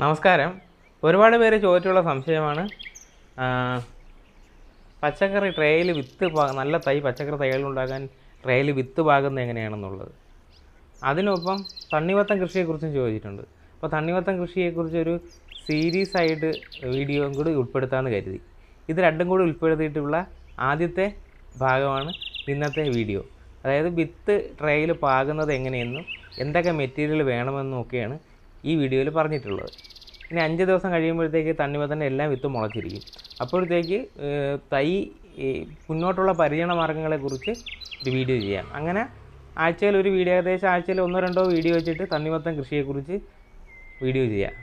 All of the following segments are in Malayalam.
നമസ്കാരം. ഒരുപാട് പേര് ചോദിച്ചുള്ള സംശയമാണ്. പച്ചക്കറി ട്രേയിൽ വിത്ത് നല്ല തൈ പച്ചക്കറി തൈകൾ ഉണ്ടാക്കാൻ ട്രേയിൽ വിത്ത് പാകുന്നത് എങ്ങനെയാണെന്നുള്ളത്. അതിനൊപ്പം തണ്ണിവത്തം കൃഷിയെക്കുറിച്ചും ചോദിച്ചിട്ടുണ്ട്. അപ്പോൾ തണ്ണിവത്തം കൃഷിയെക്കുറിച്ചൊരു സീരീസ് ആയിട്ട് വീഡിയോയും കൂടി ഉൾപ്പെടുത്താമെന്ന് കരുതി. ഇത് രണ്ടും കൂടി ഉൾപ്പെടുത്തിയിട്ടുള്ള ആദ്യത്തെ ഭാഗമാണ് ഇന്നത്തെ വീഡിയോ. അതായത് വിത്ത് ട്രേയിൽ പാകുന്നത് എങ്ങനെയെന്നും എന്തൊക്കെ മെറ്റീരിയൽ വേണമെന്നും ഒക്കെയാണ് ഈ വീഡിയോയിൽ പറഞ്ഞിട്ടുള്ളത്. ഇനി അഞ്ച് ദിവസം കഴിയുമ്പോഴത്തേക്ക് തണ്ണിമത്തന്റെ എല്ലാം വിത്ത് മുളച്ചിരിക്കും. അപ്പോഴത്തേക്ക് തൈ മുന്നോട്ടുള്ള പരിചരണ മാർഗങ്ങളെക്കുറിച്ച് ഒരു വീഡിയോ ചെയ്യാം. അങ്ങനെ ആഴ്ചയിൽ ഒരു വീഡിയോ ഏകദേശം ആഴ്ചയിൽ ഒന്നോ രണ്ടോ വീഡിയോ വെച്ചിട്ട് തണ്ണിമത്തൻ കൃഷിയെക്കുറിച്ച് വീഡിയോ ചെയ്യാം.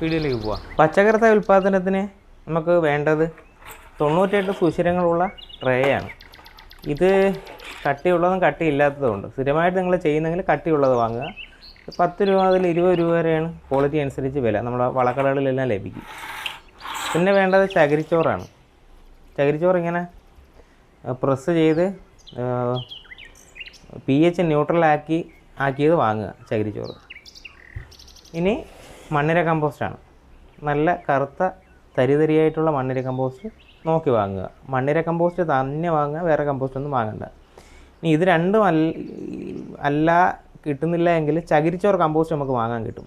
വീഡിയോയിലേക്ക് പോവാം. പച്ചക്കറി തൈ ഉൽപ്പാദനത്തിന് നമുക്ക് വേണ്ടത് തൊണ്ണൂറ്റെട്ട് സുഷിരങ്ങളുള്ള ട്രേയാണ്. ഇത് കട്ടിയുള്ളതും കട്ടിയില്ലാത്തതും ഉണ്ട്. സ്ഥിരമായിട്ട് നിങ്ങൾ ചെയ്യുന്നെങ്കിൽ കട്ടിയുള്ളത് വാങ്ങുക. പത്ത് രൂപ മുതൽ ഇരുപത് രൂപ വരെയാണ് ക്വാളിറ്റി അനുസരിച്ച് വില. നമ്മുടെ വളക്കടകളിലെല്ലാം ലഭിക്കും. പിന്നെ വേണ്ടത് ചകിരിച്ചോറാണ്. ചകിരിച്ചോറ് ഇങ്ങനെ പ്രസ് ചെയ്ത് പി എച്ച് ന്യൂട്രലാക്കി ആക്കിയത് വാങ്ങുക ചകിരിച്ചോറ്. ഇനി മണ്ണിര കമ്പോസ്റ്റാണ് നല്ല കറുത്ത തരിതരിയായിട്ടുള്ള മണ്ണിര കമ്പോസ്റ്റ് നോക്കി വാങ്ങുക. മണ്ണിര കമ്പോസ്റ്റ് തന്നെ വാങ്ങുക വേറെ കമ്പോസ്റ്റ് ഒന്നും വാങ്ങണ്ട. ഇനി ഇത് രണ്ടും അല്ല അല്ല കിട്ടുന്നില്ല എങ്കിൽ ചകിരിച്ചോറ് കമ്പോസ്റ്റ് നമുക്ക് വാങ്ങാൻ കിട്ടും.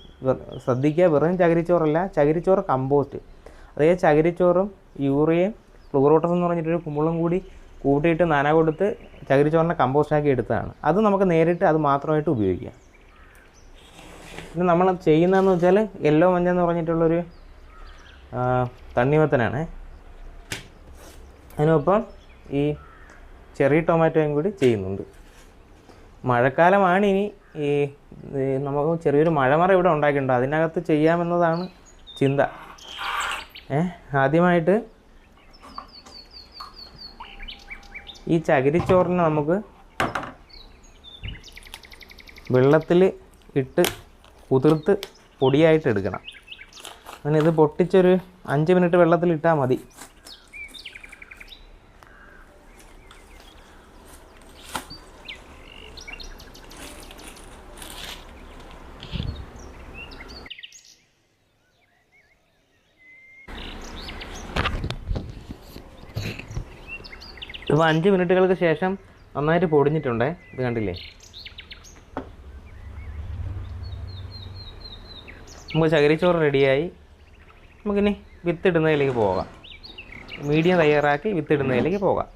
ശ്രദ്ധിക്കുക വെറും ചകിരിച്ചോറല്ല ചകിരിച്ചോറ് കമ്പോസ്റ്റ് അതായത് ചകിരിച്ചോറും യൂറിയയും ഫ്ലൂറോട്ടസ് എന്ന് പറഞ്ഞിട്ടൊരു കുമ്പളും കൂടി കൂട്ടിയിട്ട് നന കൊടുത്ത് ചകിരിച്ചോറിനെ കമ്പോസ്റ്റാക്കി എടുത്തതാണ്. അത് നമുക്ക് നേരിട്ട് അത് മാത്രമായിട്ട് ഉപയോഗിക്കാം. പിന്നെ നമ്മൾ ചെയ്യുന്നതെന്ന് വെച്ചാൽ യെല്ലോ മഞ്ഞ എന്ന് പറഞ്ഞിട്ടുള്ളൊരു തണ്ണിമത്തനാണ്. അതിനൊപ്പം ഈ ചെറിയ ടൊമാറ്റോയും കൂടി ചെയ്യുന്നുണ്ട്. മഴക്കാലമാണ് ഇനി ഈ നമുക്ക് ചെറിയൊരു മഴമറ ഇവിടെ ഉണ്ടാക്കിയിട്ടുണ്ട്. അതിനകത്ത് ചെയ്യാമെന്നതാണ് ചിന്ത. ഏ ആദ്യമായിട്ട് ഈ ചകിരിച്ചോറിനെ നമുക്ക് വെള്ളത്തിൽ ഇട്ട് കുതിർത്ത് പൊടിയായിട്ട് എടുക്കണം. അങ്ങനെ ഇത് പൊട്ടിച്ചൊരു അഞ്ച് മിനിറ്റ് വെള്ളത്തിൽ ഇട്ടാൽ മതി. ഇപ്പോൾ അഞ്ച് മിനിറ്റുകൾക്ക് ശേഷം നന്നായിട്ട് പൊടിഞ്ഞിട്ടുണ്ടേ. ഇത് കണ്ടില്ലേ? നമുക്ക് ചകിരിച്ചോറ് റെഡിയായി. നമുക്കിനി വിത്തിടുന്നതിലേക്ക് പോകാം. മീഡിയം തയ്യാറാക്കി വിത്തിടുന്നതിലേക്ക് പോകാം.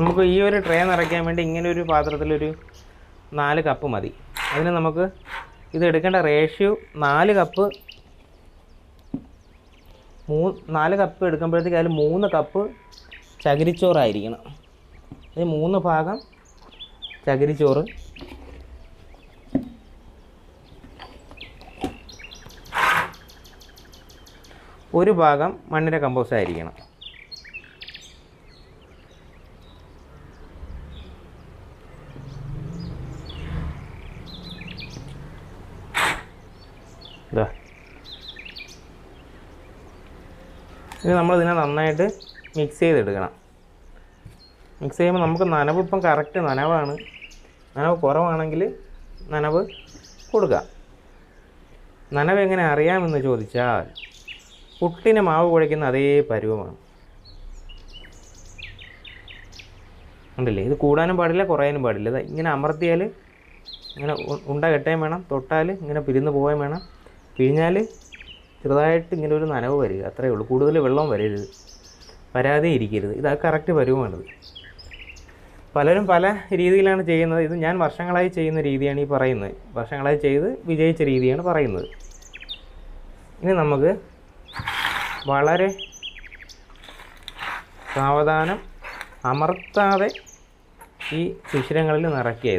നമുക്ക് ഈ ഒരു ട്രേ നിറയ്ക്കാൻ വേണ്ടി ഇങ്ങനെ ഒരു പാത്രത്തിലൊരു നാല് കപ്പ് മതി. അതിന് നമുക്ക് ഇത് എടുക്കേണ്ട റേഷ്യോ നാല് കപ്പ് മൂ നാല് കപ്പ് എടുക്കുമ്പോഴത്തേക്ക് അതിൽ മൂന്ന് കപ്പ് ചകിരിച്ചോറായിരിക്കണം. അതിൽ മൂന്ന് ഭാഗം ചകിരിച്ചോറ്. ഒരു ഭാഗം മണ്ണിര കമ്പോസ്റ്റ് ആയിരിക്കണം ഇതാ ഇത് നമ്മളിതിനെ നന്നായിട്ട് മിക്സ് ചെയ്തെടുക്കണം. മിക്സ് ചെയ്യുമ്പോൾ നമുക്ക് നനവ് ഇപ്പം കറക്റ്റ് നനവാണ്. നനവ് കുറവാണെങ്കിൽ നനവ് കൊടുക്കാം. നനവ് എങ്ങനെ അറിയാമെന്ന് ചോദിച്ചാൽ പുട്ടിന് മാവ് കുഴയ്ക്കുന്ന അതേ പരുവമാണ്. ഉണ്ടല്ലേ ഇത് കൂടാനും പാടില്ല കുറയാനും പാടില്ല. ഇത് ഇങ്ങനെ അമർത്തിയാൽ ഇങ്ങനെ ഉണ്ട കെട്ടുകയും വേണം. തൊട്ടാൽ ഇങ്ങനെ പിരിന്ന് പോവുകയും വേണം. പിഴിഞ്ഞാൽ ചെറുതായിട്ട് ഇങ്ങനെ ഒരു നനവ് വരിക അത്രയേ ഉള്ളൂ. കൂടുതൽ വെള്ളം വരരുത്. വരാതെ ഇരിക്കരുത്. ഇത് കറക്റ്റ് പരുവമാണിത് പലരും പല രീതിയിലാണ് ചെയ്യുന്നത്. ഇത് ഞാൻ വർഷങ്ങളായി ചെയ്യുന്ന രീതിയാണ് ഈ പറയുന്നത്. വർഷങ്ങളായി ചെയ്ത് വിജയിച്ച രീതിയാണ് പറയുന്നത്. ഇനി നമുക്ക് വളരെ സാവധാനം അമർത്താതെ ഈ സുഷിരങ്ങളിൽ നിറയ്ക്കുക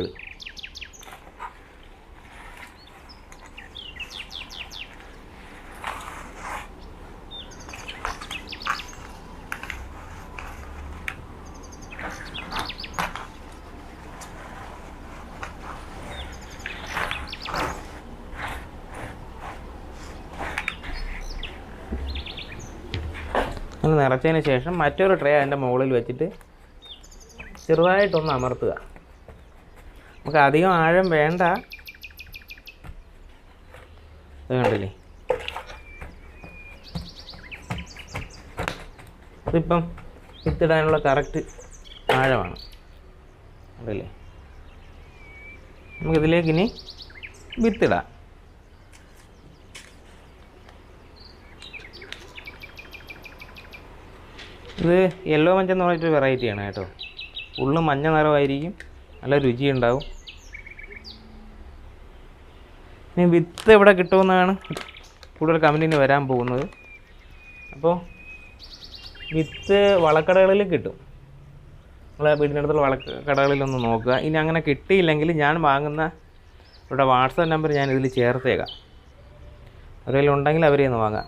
അങ്ങനെ നിറച്ചതിന് ശേഷം മറ്റൊരു ട്രേ അതിന്റെ മുകളിൽ വെച്ചിട്ട് ചെറുതായിട്ടൊന്ന് അമർത്തുക. നമുക്ക് അധികം ആഴം വേണ്ട. ഇത് ഇതിപ്പം വിത്തിടാനുള്ള കറക്റ്റ് ആഴമാണ്. അതല്ലേ നമുക്കിതിലേക്ക് ഇനി വിത്തിടാം. ഇത് യെല്ലോ മഞ്ഞ എന്ന് പറഞ്ഞിട്ടൊരു വെറൈറ്റിയാണ് കേട്ടോ. ഉള്ളു മഞ്ഞ നിറമായിരിക്കും. നല്ല രുചിയുണ്ടാവും ഇനി വിത്ത് എവിടെ കിട്ടുമെന്നാണ് കൂടുതൽ കമ്പനിന് വരാൻ പോകുന്നത്. അപ്പോൾ വിത്ത് വളക്കടകളിൽ കിട്ടും. നമ്മളെ വീടിനടുത്തുള്ള വളക്കടകളിലൊന്ന് നോക്കുക. ഇനി അങ്ങനെ കിട്ടിയില്ലെങ്കിൽ ഞാൻ വാങ്ങുന്ന ഇവിടെ വാട്സാപ്പ് നമ്പർ ഞാൻ ഇതിൽ ചേർത്തേക്കാം. അവരെല്ലാം ഉണ്ടെങ്കിൽ അവരെ ഒന്ന് വാങ്ങാം.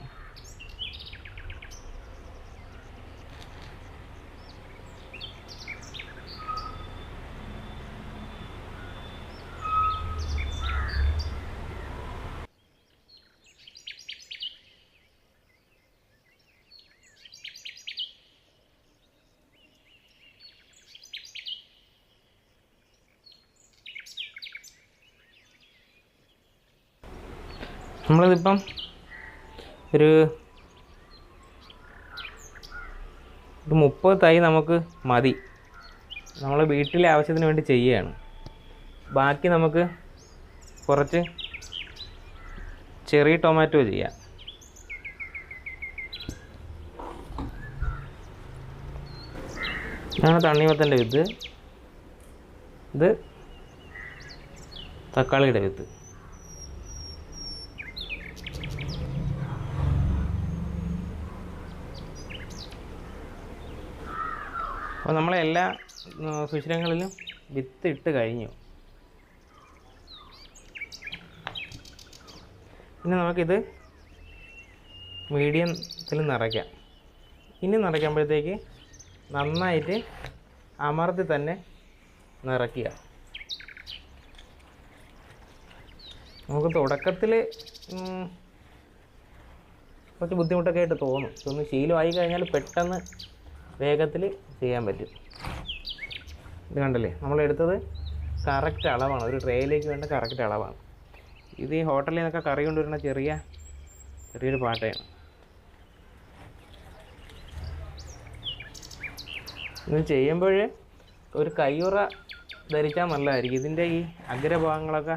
നമ്മളിതിപ്പം ഒരു ഒരു മുപ്പത് തൈ നമുക്ക് മതി. നമ്മൾ വീട്ടിലെ ആവശ്യത്തിന് വേണ്ടി ചെയ്യുകയാണ്. ബാക്കി നമുക്ക് കുറച്ച് ചെറിയ ടൊമാറ്റോ ചെയ്യാം. ഇതാണ് തണ്ണിമത്തന്റെ വിത്ത്. ഇത് തക്കാളിയുടെ വിത്ത്. അപ്പോൾ നമ്മളെ എല്ലാ സുഷിരങ്ങളിലും വിത്ത് ഇട്ട് കഴിഞ്ഞു. ഇനി നമുക്കിത് മീഡിയത്തിൽ നിറയ്ക്കാം. ഇനി നിറയ്ക്കുമ്പോഴത്തേക്ക് നന്നായിട്ട് അമർത്തി തന്നെ നിറയ്ക്കുക. നമുക്ക് തുടക്കത്തിൽ കുറച്ച് ബുദ്ധിമുട്ടൊക്കെ ആയിട്ട് തോന്നും. ഇതൊന്ന് ശീലമായി കഴിഞ്ഞാൽ പെട്ടെന്ന് വേഗത്തിൽ ചെയ്യാൻ പറ്റും. ഇത് കണ്ടല്ലേ? നമ്മൾ എടുത്തത് കറക്റ്റ് അളവാണ്. ഒരു ട്രേയിലേക്ക് വേണ്ട കറക്റ്റ് അളവാണ്. ഇത് ഈ ഹോട്ടലിൽ നിന്നൊക്കെ കറി കൊണ്ടുവരുന്ന ചെറിയ ചെറിയൊരു പാട്ടയാണ്. ഇത് ചെയ്യുമ്പോൾ ഒരു കയ്യുറ ധരിച്ചാൽ നല്ലതായിരിക്കും. ഇതിന്റെ ഈ അഗ്രഭാഗങ്ങളൊക്കെ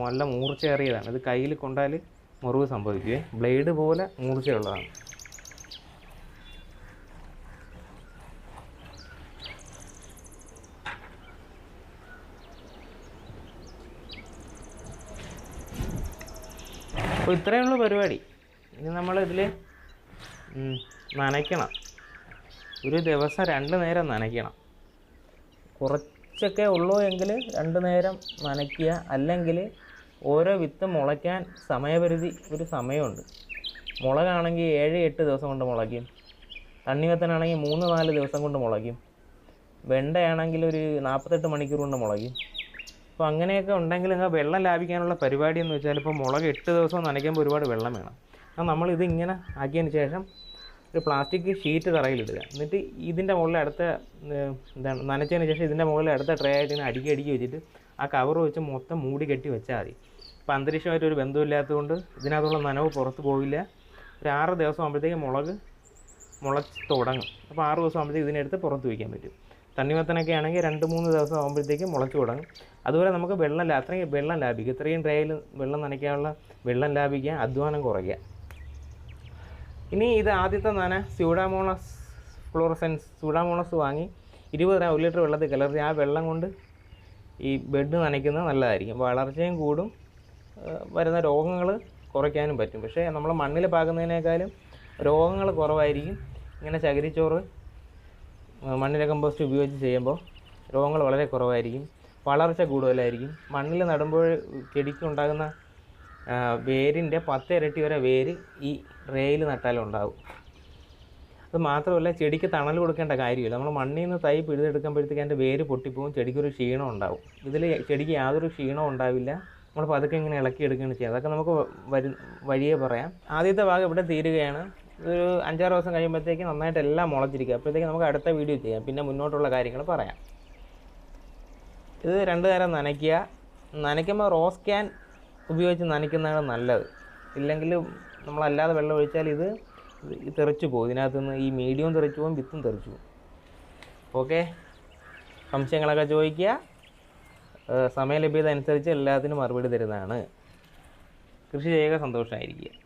നല്ല മൂർച്ചയേറിയതാണ്. ഇത് കയ്യിൽ കൊണ്ടാൽ മുറിവ് സംഭവിക്കുകയും ബ്ലേഡ് പോലെ മൂർച്ചയുള്ളതാണ്. അപ്പോൾ ഇത്രയേ ഉള്ളൂ പരിപാടി. ഇനി നമ്മൾ നമ്മളിതിൽ നനയ്ക്കണം. ഒരു ദിവസം രണ്ട് നേരം നനയ്ക്കണം. കുറച്ചൊക്കെ ഉള്ളൂ എങ്കിൽ രണ്ട് നേരം നനയ്ക്കുക. അല്ലെങ്കിൽ ഓരോ വിത്ത് മുളയ്ക്കാൻ സമയപരിധി ഒരു സമയമുണ്ട്. മുളകാണെങ്കിൽ ഏഴ് എട്ട് ദിവസം കൊണ്ട് മുളയ്ക്കും. തണ്ണിമത്തനാണെങ്കിൽ മൂന്ന് നാല് ദിവസം കൊണ്ട് മുളയ്ക്കും. വെണ്ടയാണെങ്കിൽ ഒരു നാൽപ്പത്തെട്ട് മണിക്കൂർ കൊണ്ട് മുളയ്ക്കും. അപ്പോൾ അങ്ങനെയൊക്കെ ഉണ്ടെങ്കിൽ നിങ്ങൾ വെള്ളം ലാഭിക്കാനുള്ള പരിപാടി എന്ന് വെച്ചാൽ ഇപ്പോൾ മുളക് എട്ട് ദിവസം നനയ്ക്കുമ്പോൾ ഒരുപാട് വെള്ളം വേണം. അപ്പോൾ നമ്മളിത് ഇങ്ങനെ ആക്കിയതിന് ശേഷം ഒരു പ്ലാസ്റ്റിക് ഷീറ്റ് തറയിലിടുക എന്നിട്ട് ഇതിന്റെ മുകളിൽ അടുത്ത എന്താണ് നനച്ചതിന് ശേഷം ഇതിന്റെ മുകളിൽ അടുത്ത ട്രേ ആയിട്ട് ഇങ്ങനെ അടുക്കി അടുക്കി വെച്ചിട്ട് ആ കവർ വെച്ച് മൊത്തം മൂടി കെട്ടി വെച്ചാൽ മതി. അപ്പോൾ അന്തരീക്ഷമായിട്ട് ഒരു ബന്ധമില്ലാത്തതുകൊണ്ട് ഇതിനകത്തുള്ള നനവ് പുറത്ത് പോവില്ല. ഒരു ആറ് ദിവസം ആകുമ്പോഴത്തേക്ക് മുളക് മുളച്ച് തുടങ്ങും. അപ്പോൾ ആറ് ദിവസം ആകുമ്പോഴത്തേക്ക് ഇതിനെടുത്ത് പുറത്ത് വയ്ക്കാൻ പറ്റും. തണ്ണിമത്തനൊക്കെ ആണെങ്കിൽ രണ്ട് മൂന്ന് ദിവസം ആകുമ്പോഴത്തേക്ക് മുളച്ച് തുടങ്ങും. അതുപോലെ നമുക്ക് വെള്ളം അത്രയും വെള്ളം ലാഭിക്കും. ഇത്രയും ഡ്രൈയിൽ വെള്ളം നനയ്ക്കാനുള്ള വെള്ളം ലാഭിക്കുക അധ്വാനം കുറയ്ക്കുക. ഇനി ഇത് ആദ്യത്തെ നന സ്യൂഡാമോണസ് ഫ്ലോറസെൻസ്. സ്യൂഡാമോണസ് വാങ്ങി ഇരുപത് ഗ്രാം ഒരു ലിറ്റർ വെള്ളത്തിൽ കലർത്തി. ആ വെള്ളം കൊണ്ട് ഈ ബെഡ് നനയ്ക്കുന്നത് നല്ലതായിരിക്കും. വളർച്ചയും കൂടും വരുന്ന രോഗങ്ങൾ കുറയ്ക്കാനും പറ്റും. പക്ഷേ നമ്മൾ മണ്ണിൽ പാകുന്നതിനേക്കാളും രോഗങ്ങൾ കുറവായിരിക്കും. ഇങ്ങനെ ചകിരിച്ചോറ് മണ്ണിര കമ്പോസ്റ്റ് ഉപയോഗിച്ച് ചെയ്യുമ്പോൾ രോഗങ്ങൾ വളരെ കുറവായിരിക്കും വളർച്ച കൂടുതലായിരിക്കും. മണ്ണിൽ നടുമ്പോൾ ചെടിക്കുണ്ടാകുന്ന വേരിന്റെ പത്ത് ഇരട്ടി വരെ വേര് ഈ റേയിൽ നട്ടാലുണ്ടാവും. അത് മാത്രമല്ല ചെടിക്ക് തണൽ കൊടുക്കേണ്ട കാര്യമില്ല. നമ്മൾ മണ്ണിൽ നിന്ന് തൈ പിഴുതെടുക്കുമ്പോഴത്തേക്ക് അതിന്റെ വേര് പൊട്ടിപ്പോവും ചെടിക്കൊരു ക്ഷീണം ഉണ്ടാവും. ഇതിൽ ചെടിക്ക് യാതൊരു ക്ഷീണവും ഉണ്ടാവില്ല. നമ്മൾ പതുക്കെ ഇങ്ങനെ ഇളക്കിയെടുക്കുകയാണ് ചെയ്യുക അതൊക്കെ നമുക്ക് വരും വഴിയേ പറയാം. ആദ്യത്തെ ഭാഗം ഇവിടെ തീരുകയാണ്. ഒരു അഞ്ചാറ് ദിവസം കഴിയുമ്പോഴത്തേക്ക് നന്നായിട്ട് എല്ലാം മുളച്ചിരിക്കുക അപ്പോഴത്തേക്ക് നമുക്ക് അടുത്ത വീഡിയോ ചെയ്യാം. പിന്നെ മുന്നോട്ടുള്ള കാര്യങ്ങൾ പറയാം. ഇത് രണ്ട് നേരം നനയ്ക്കുക. നനയ്ക്കുമ്പോൾ റോസ് ക്യാൻ ഉപയോഗിച്ച് നനയ്ക്കുന്നതാണ് നല്ലത്. ഇല്ലെങ്കിൽ നമ്മളല്ലാതെ വെള്ളം ഒഴിച്ചാൽ ഇത് തെറിച്ചു പോകും. ഇതിനകത്ത് നിന്ന് ഈ മീഡിയവും തെറിച്ചു പോകും വിത്തും തെറിച്ചു പോകും. ഓക്കെ സംശയങ്ങളൊക്കെ ചോദിക്കുക. സമയ ലഭ്യത അനുസരിച്ച് എല്ലാത്തിനും മറുപടി തരുന്നതാണ്. കൃഷി ചെയ്യുക സന്തോഷമായിരിക്കുക.